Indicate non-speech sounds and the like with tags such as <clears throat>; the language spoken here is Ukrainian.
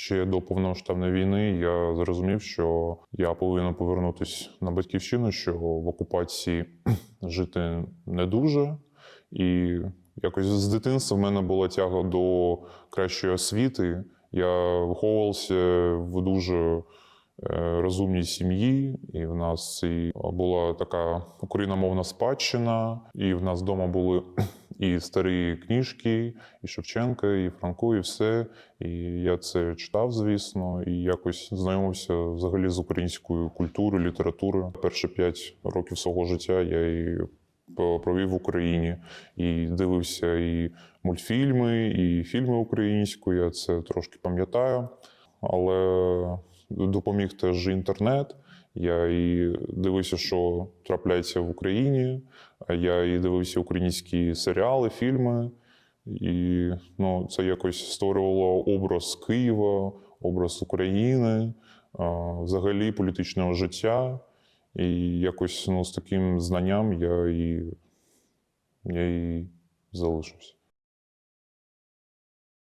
ще до повномасштабної війни я зрозумів, що я повинен повернутися на батьківщину, що в окупації <clears throat> жити не дуже. І якось з дитинства в мене була тяга до кращої освіти. Я виховувався в дуже е, розумній сім'ї, і в нас і була така україномовна спадщина, і в нас вдома були <clears throat> і старі книжки, і Шевченка, і Франко, і все. І я це читав, звісно, і якось знайомився взагалі з українською культурою, літературою. Перші п'ять років свого життя я і провів в Україні і дивився і мультфільми, і фільми українською. Я це трошки пам'ятаю, але допоміг теж інтернет. Я і дивився, що трапляється в Україні. Я і дивився українські серіали, фільми. І ну, це якось створювало образ Києва, образ України, взагалі політичного життя. І якось ну, з таким знанням я і, я і залишився.